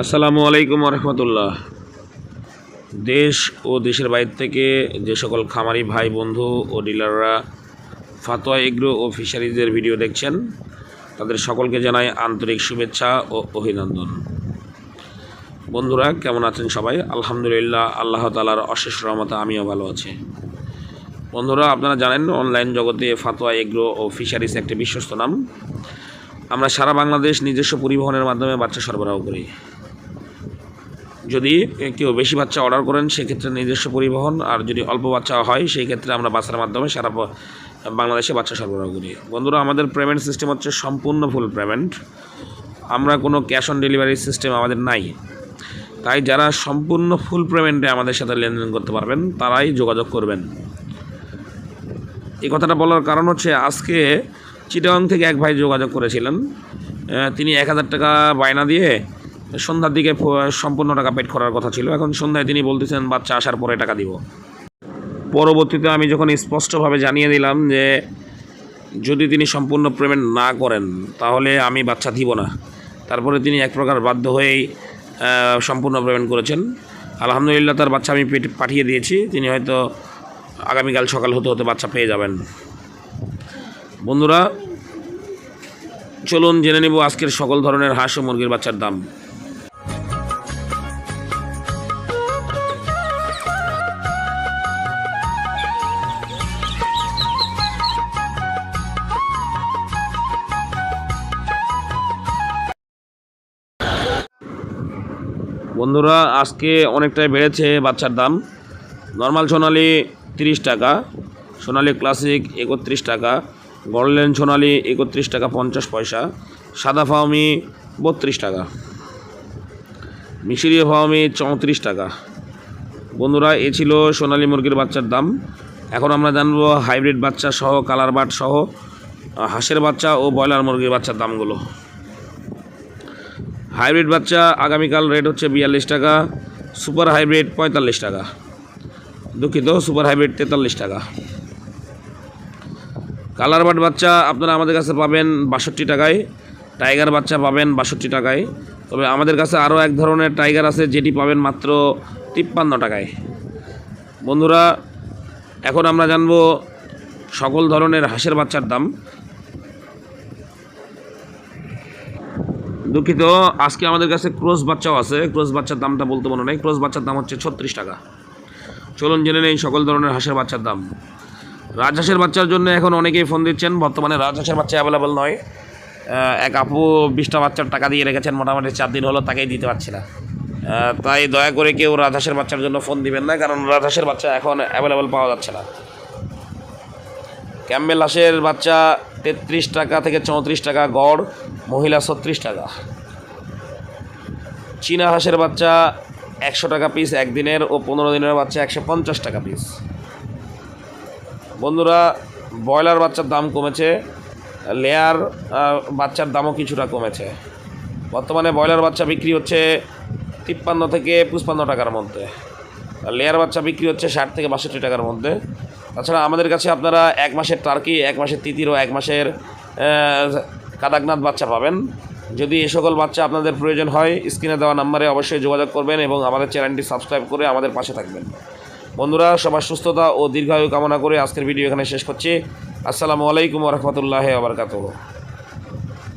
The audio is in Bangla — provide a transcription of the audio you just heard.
আসসালামু আলাইকুম রহমতুল্লাহ দেশ ও দেশের বাইরে থেকে যে সকল খামারি ভাই, বন্ধু ও ডিলাররা ফাতোয়া এগ্রো ও ফিশারিজের ভিডিও দেখছেন, তাদের সকলকে জানাই আন্তরিক শুভেচ্ছা ও অভিনন্দন। বন্ধুরা, কেমন আছেন সবাই? আলহামদুলিল্লাহ, আল্লাহ তালার অশেষ রহমতে আমিও ভালো আছি। বন্ধুরা, আপনারা জানেন, অনলাইন জগতে ফাতোয়া এগ্রো ও ফিশারিজ একটি বিশ্বস্ত নাম। আমরা সারা বাংলাদেশ নিজস্ব পরিবহনের মাধ্যমে বাচ্চা সরবরাহ করি। যদি কেউ বেশি বাচ্চা অর্ডার করেন, সেক্ষেত্রে নিজস্ব পরিবহন, আর যদি অল্প বাচ্চা হয় সেই ক্ষেত্রে আমরা বাসের মাধ্যমে সারা বাংলাদেশে বাচ্চা সরবরাহ করি। বন্ধুরা, আমাদের পেমেন্ট সিস্টেম হচ্ছে সম্পূর্ণ ফুল পেমেন্ট আমরা কোনো ক্যাশ অন ডেলিভারি সিস্টেম আমাদের নাই। তাই যারা সম্পূর্ণ ফুল পেমেন্টে আমাদের সাথে লেনদেন করতে পারবেন, তারাই যোগাযোগ করবেন। এই কথাটা বলার কারণ হচ্ছে, আজকে চিটাং থেকে এক ভাই যোগাযোগ করেছিলেন। তিনি এক হাজার টাকা বায়না দিয়ে সন্ধ্যার দিকে সম্পূর্ণ টাকা পেড করার কথা ছিল। এখন সন্ধ্যায় তিনি বলতেছেন, বাচ্চা আসার পরে টাকা দিব। পরবর্তীতে আমি যখন স্পষ্টভাবে জানিয়ে দিলাম যে, যদি তিনি সম্পূর্ণ পেমেন্ট না করেন, তাহলে আমি বাচ্চা দিব না। তারপরে তিনি এক প্রকার বাধ্য হয়েই সম্পূর্ণ পেমেন্ট করেছেন। আলহামদুলিল্লাহ, তার বাচ্চা আমি পাঠিয়ে দিয়েছি। তিনি হয়তো আগামীকাল সকাল হতে হতে বাচ্চা পেয়ে যাবেন। বন্ধুরা, চলুন জেনে নেব আজকের সকল ধরনের হাঁস ও মুরগির বাচ্চার দাম। বন্ধুরা, আজকে অনেকটাই বেড়েছে বাচ্চার দাম। নর্মাল সোনালি তিরিশ টাকা, সোনালি ক্লাসিক একত্রিশ টাকা গোল্ডেন সোনালি একত্রিশ টাকা পঞ্চাশ পয়সা, সাদা ফাউমি বত্রিশ টাকা, মিশরীয় ফাউমি চৌত্রিশ টাকা। বন্ধুরা, এ ছিল সোনালি মুরগির বাচ্চার দাম। এখন আমরা জানব হাইব্রিড বাচ্চা সহ কালার বাট সহ হাঁসের বাচ্চা ও ব্রয়লার মুরগির বাচ্চার দামগুলো। হাইব্রিড বাচ্চা, আগামীকাল রেট হচ্ছে বিয়াল্লিশ টাকা, সুপার হাইব্রিড পঁয়তাল্লিশ টাকা। দুঃখিত, সুপার হাইব্রিড তেতাল্লিশ টাকা। কালার বাট বাচ্চা আপনারা আমাদের কাছে পাবেন বাষট্টি টাকায়, টাইগার বাচ্চা পাবেন বাষট্টি টাকায়। তবে আমাদের কাছে আরও এক ধরনের টাইগার আছে, যেটি পাবেন মাত্র তিপ্পান্ন টাকায়। বন্ধুরা, এখন আমরা জানব সকল ধরনের হাঁসের বাচ্চার দাম। দুঃখিত, আজকে আমাদের কাছে ক্রোস বাচ্চাও আছে। ক্রোস বাচ্চার দামটা বলতে মনে নেই। ক্রোস বাচ্চার দাম হচ্ছে ছত্রিশ টাকা। চলুন জেনে নেই সকল ধরনের হাঁসের বাচ্চার দাম। রাজহাঁসের বাচ্চার জন্য এখন অনেকেই ফোন দিচ্ছেন। বর্তমানে রাজহাঁসের বাচ্চা অ্যাভেলেবল নয়। এক আপু বিশটা বাচ্চার টাকা দিয়ে রেখেছেন। মোটামুটি চার দিন হলো তাকেই দিতে পারছি না। তাই দয়া করে কেউ রাজহাঁসের বাচ্চার জন্য ফোন দিবেন না, কারণ রাজহাঁসের বাচ্চা এখন অ্যাভেলেবল পাওয়া যাচ্ছে না। ক্যাম্বেল হাঁসের বাচ্চা তেত্রিশ টাকা থেকে চৌত্রিশ টাকা গড়। মহিলা ছত্রিশ টাকা। চীনা হাঁসের বাচ্চা একশো টাকা পিস একদিনের ও পনেরো দিনের বাচ্চা একশো পঞ্চাশ টাকা পিস বন্ধুরা, ব্রয়লার বাচ্চার দাম কমেছে, লেয়ার বাচ্চার দামও কিছুটা কমেছে। বর্তমানে ব্রয়লার বাচ্চা বিক্রি হচ্ছে তিপ্পান্ন থেকে পঁচপান্ন টাকার মধ্যে। লেয়ার বাচ্চা বিক্রি হচ্ছে ষাট থেকে বাষট্টি টাকার মধ্যে। তাছাড়া আমাদের কাছে আপনারা এক মাসের টার্কি, এক মাসের তিতির ও এক মাসের কাদাকনাথ বাচ্চা পাবেন। যদি এ সকল বাচ্চা আপনাদের প্রয়োজন হয়, স্ক্রিনে দেওয়া নাম্বারে অবশ্যই যোগাযোগ করবেন এবং আমাদের চ্যানেলটি সাবস্ক্রাইব করে আমাদের পাশে থাকবেন। বন্ধুরা, সবার সুস্থতা ও দীর্ঘায়ু কামনা করে আজকের ভিডিও এখানে শেষ করছি। আসসালামু আলাইকুম রহমতুল্লাহ আবরকাতহ